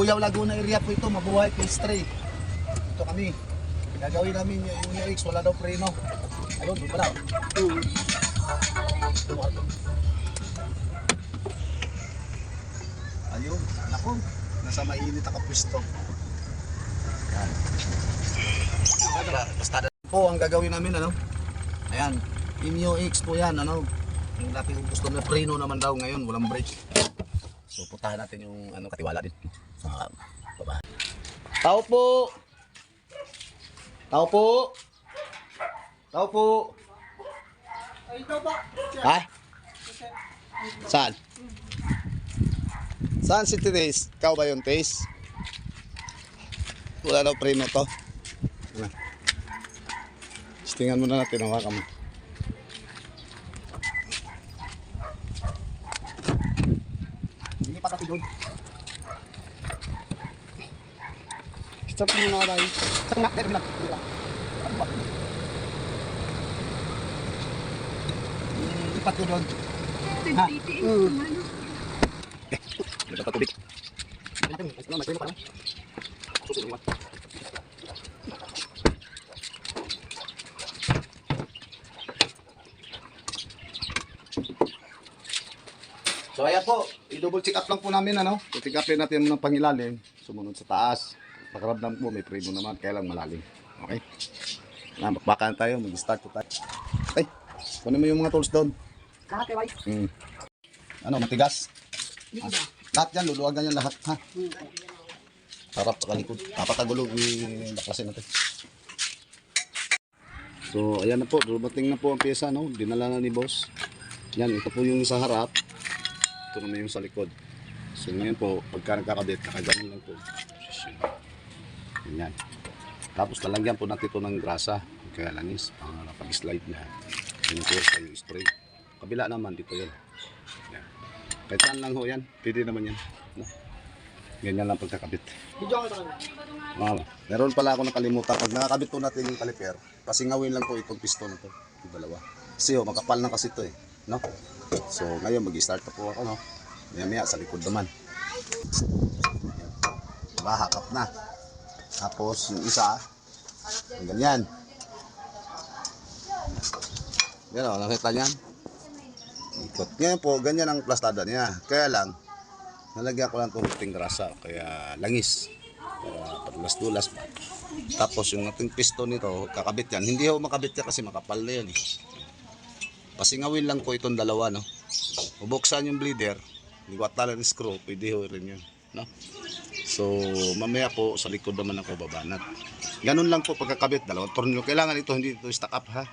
Buyaw Laguna area po ito, mabuhay pastry. Ito kami. Gagawin namin yung, yung X, wala daw preno. Ayun, doon pala. Ayun, naku, nasa mainit ang kapwisto. Yan. Basta po ang gagawin namin ano. Ayan, Inyo X po yan ano. Yung dati gusto na preno naman daw ngayon, walang brake. So putahan natin yung ano katiwala din sa baba. Tao po. Tao po. Tao po. Ha? Saan? Saan si Therese? Ikaw ba yung Therese? Wala daw preno to. Tingnan muna natin, hawakan mo. Doon. Stop muna tayo. Tanga, meron lang. Lipat ko doon. Ha? Meron pa tubig. So ayan po, i-double check up lang po namin ano. I-check natin ng pangilalim, sumunod sa taas. Pakaramdam po may preno naman, kaya lang malalim. Okay? Na, bakbakan tayo, mag-start po tayo. Ay, kunin mo yung mga tools doon. Lahat eh, wife. Hmm. Ano, matigas? Ba? Lahat yan, luluwagan yan lahat, ha? Harap sa kalikod. Papatagulog yung baklasin natin. So, ayan na po. Dumating na po ang pyesa, no? Dinala na ni boss. Yan, ito po yung sa harap. Ito naman yung sa likod. So, ngayon po, pagka nagkakabit, nakaganon lang po. Yan. Tapos, lalagyan po natin ito ng grasa. Kaya langis, para pag-slide na. Yun po sa yung spray. Kabila naman, dito yun. Yan. Kahit saan lang ho yan. Pwede naman yan. No? Ganyan lang pagkakabit. Mama, meron pala ako nakalimutan. Pag nakakabit po natin yung caliper, pasingawin lang po itong piston na to. Yung dalawa. Kasi oh, makapal na kasi ito eh. No? So, ngayon mag-start na po ako, no? Maya maya, sa likod naman. Diba, hakap na. Tapos, yung isa, yung ganyan. Yan o, nakita niyan? Ikot. Ngayon po, ganyan ang plastada niya. Kaya lang, nalagyan ko lang itong puting grasa. Kaya langis para padulas-dulas pa. Tapos yung ating piston nito, kakabit yan. Hindi ho makabit yan kasi makapal na yan eh. Pasingawin lang po itong dalawa, no? Bubuksan yung bleeder, liwat na ng screw, pwede ho rin yun, no? So, mamaya po sa likod naman ako babanat. Ganun lang po pagkakabit, dalawang tornilyo. Kailangan ito, hindi ito stack up ha.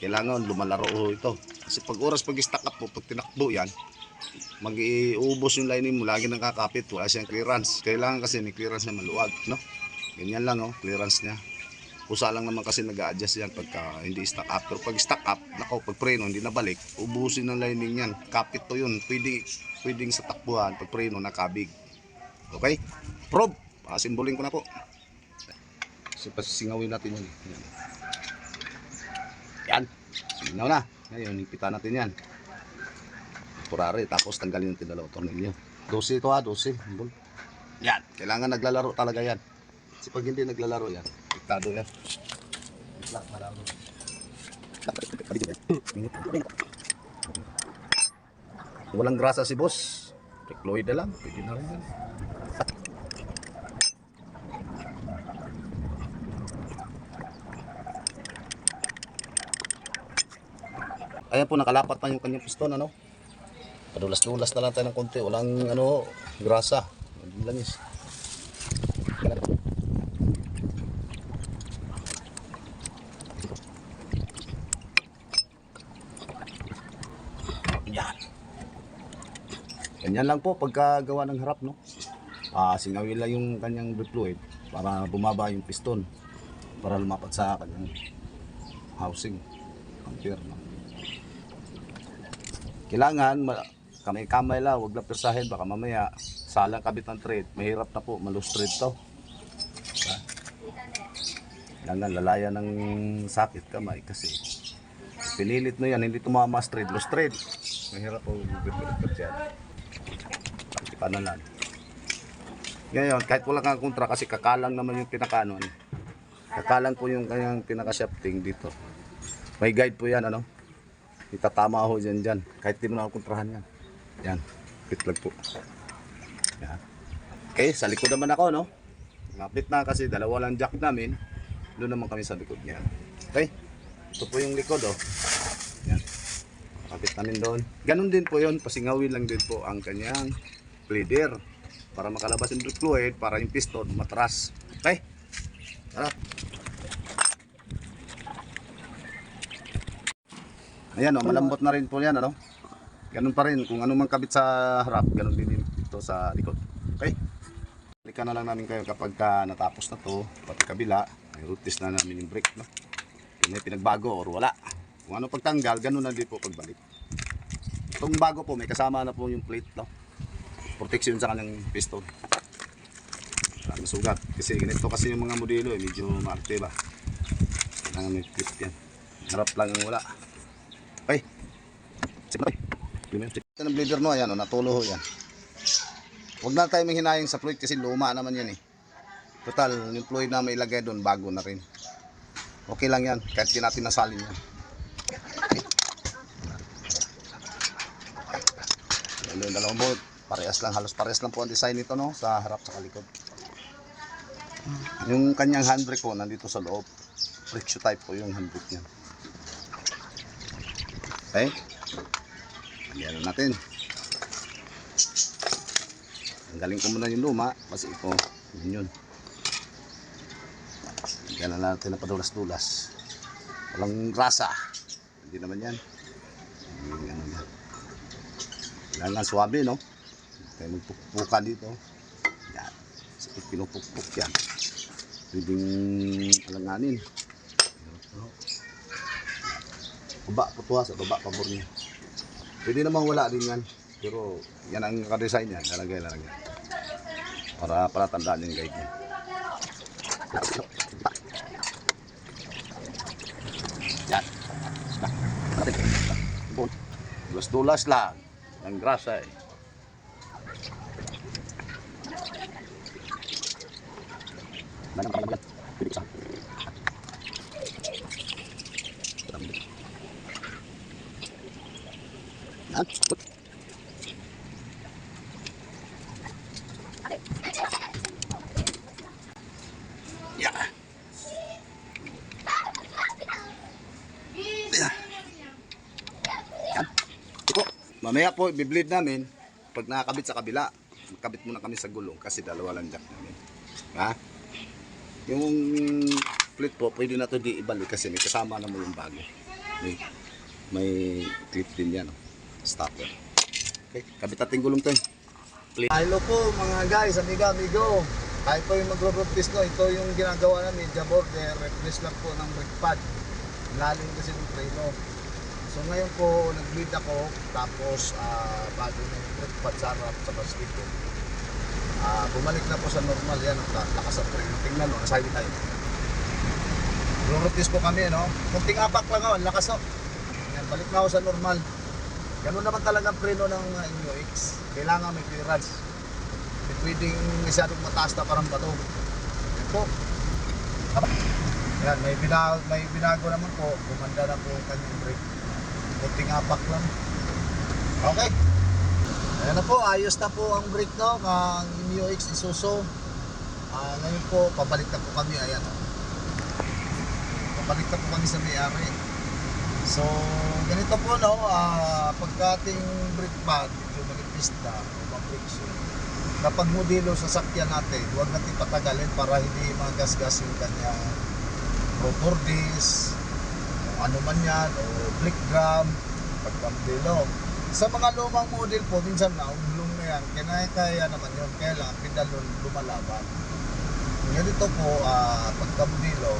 Kailangan lumalaro ho ito. Kasi pag oras pag stack up po, pag tinakbo yan, mag-iubos yung lining mo, lagi nang kakapit, wala siyang clearance. Kailangan kasi may clearance na maluwag, no? Ganyan lang, oh, clearance niya. Kusa lang naman kasi nag adjust yan pagka hindi stack up. Pero pag stack up, nako, pag preno, hindi nabalik, ubusin ng lining yan. Kapit to yun. Pwede, pwedeng sa takbuhan, pag preno, nakabig. Okay? Prob, pasimbolin ko na po. Kasi pasisingawin natin yan. Yan. Yan. Sinaw na. Ngayon, ipitan natin yan. Kurari, tapos tanggalin natin dalawang tornilyo. 12 ito ha, 12. Bol. Yan. Kailangan naglalaro talaga yan. Kasi pag hindi naglalaro yan, diktado yan. Itlak, marami. Walang grasa si boss. Recloid na lang. Pwede na rin yan. Ayan po, nakalapat na yung kanyang piston, ano? Padulas-dulas na lang tayo ng konti. Walang, ano, grasa. Ang langis. Ganyan lang po pagkagawa ng harap, no? Ah, singawin lang yung kanyang fluid para bumaba yung piston para lumapat sa kanyang housing. Ampere, no? Kailangan ma- kamay-kamay lang, wag lang persahin baka mamaya salang kabit ng thread, mahirap na po, malus thread to. Diba? Kailangan lalaya ng sakit kamay kasi pinilit mo yan, hindi tumama thread, lost thread. Mahirap po bibigyan dyan. Paano lang. Ngayon, kahit wala kang kontra kasi kakalang naman yung pinakaano. ano. Kakalang po yung kanyang pinaka-shafting dito. May guide po yan, ano? Itatama ho dyan dyan. Kahit di mo na kontrahan yan. Yan. Pit lang po. Yan. Okay, sa likod naman ako, no? Lapit na kasi dalawa lang jack namin. Doon naman kami sa likod niya. Okay? Ito po yung likod, oh. Yan. Kapit namin doon. Ganon din po yun. Pasingawin lang din po ang kanyang bleeder. Para makalabas yung fluid, para yung piston matras. Okay? Tara. Ayan, oh, malambot na rin po yan, ano? Ganun pa rin. Kung ano man kabit sa harap, ganun din dito sa likod. Okay? Balikan na lang namin kayo kapag ka natapos na to, pati kabila, may root test na namin yung brake, no? Kung may pinagbago or wala. Kung ano pagtanggal, ganun na din po pagbalik. Itong bago po, may kasama na po yung plate, no? Protection sa kanyang piston. Maraming sugat. Kasi ganito kasi yung mga modelo, eh, medyo maarte ba? Kailangan may clip yan. Harap lang ang wala. Okay. Sip na, Ito ng bleeder no, ayan, oh, natulo ho yan. Huwag na tayo manghinayang sa fluid kasi luma naman yan eh. Total, yung fluid na may ilagay doon, bago na rin. Okay lang yan, kahit di natin nasalin yan. Dalawang bolt, parehas lang, halos parehas lang po ang design nito no, sa harap sa kalikod. Yung kanyang handbrake po, nandito sa loob. Friction type po yung handbrake niya. Okay? Lagyan na natin. Tanggalin ko muna yung luma kasi ito, yun yun. Lagyan na natin na padulas-dulas. Walang rasa. Hindi naman yan. Hindi ano yan. Kailangan swabe, no? Kaya magpukpukan dito. Yan. Kasi pinupukpuk yan. Pwedeng alanganin. Baba, putuha sa baba, pabor niya. Pwede namang wala din yan. Pero yan ang nakadesign niya. Lalagay, lalagay. Para, para tandaan yung guide niya. Yan. Dulas-dulas lang. Ang grasa eh. Manang kapalagat. Pwede ko sa. Yan. Yan. Yan. Yan. Ito. Mamaya po, i-bleed namin. Pag nakakabit sa kabila, magkabit muna kami sa gulong kasi dalawa lang jack namin. Ha? Yung plate po, pwede na to di ibalik kasi may kasama naman yung bago. May, may clip din yan. Oh. Stopper. Okay, kabit natin gulong to. Plate. Hello po mga guys, amiga, amigo. Tayo po yung magro-road test no. Ito yung ginagawa namin, media border, replace lang po ng brake pad. Lalim kasi ng preno. So ngayon po, nag-bleed ako, tapos ah, bago yung brake pad sa harap sa basket. Ah, bumalik na po sa normal yan, ang la- lakas ng preno. Tingnan mo, nasabi tayo. Road test po kami, no? Kunting apak lang ang lakas no. Yan, balik na ako sa normal. Ganun naman talaga ang preno ng uh, NUX. Kailangan may clearance. Hindi pwedeng masyadong mataas na parang bato. Yan po. Yan, may, binago, may binago naman po. Gumanda na po yung kanyang brake. Kunting apak lang. Okay. Ayan na po, ayos na po ang brake no, ng NUX Isuzu. Ah, ngayon po, pabalik na po kami. Ayan. oh. Pabalik na po kami sa may-ari. So, ganito po no, ah pagka ating brake pad, medyo manipis na, shoe, kapag modelo sa sakyan natin, huwag natin patagalin para hindi magasgas yung kanyang rotor disc, ano man yan, o brake drum, pagpamodelo. Sa mga lumang model po, minsan na, umulong na yan, kaya-kaya naman yun, kaya lang, pindalon lumalaban. Ganito po, ah pagkamodelo,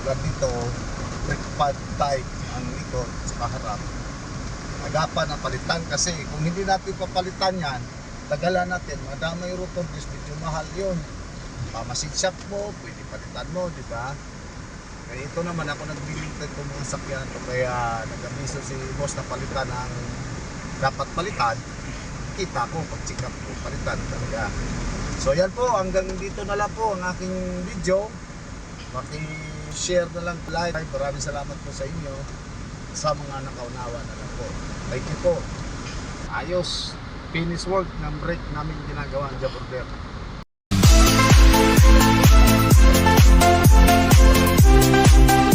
tulad dito, brake pad type ang likod sa harap. Agapan ang palitan kasi kung hindi natin papalitan yan, tagalan natin, madama yung rotor disc, medyo mahal yun. Pamasid shop mo, pwede palitan mo, di ba? Kaya ito naman ako nagbibintay ko mga sakyan ko kaya nag-abiso si boss na palitan ang dapat palitan, kita ko, pag-check up ko, palitan talaga. So yan po, hanggang dito na lang po ang aking video. Maki-share na lang live. Maraming salamat po sa inyo sa mga nakaunawa na lang po. Thank you po. Ayos, finish work ng break namin ginagawa ang Jaburder. Thank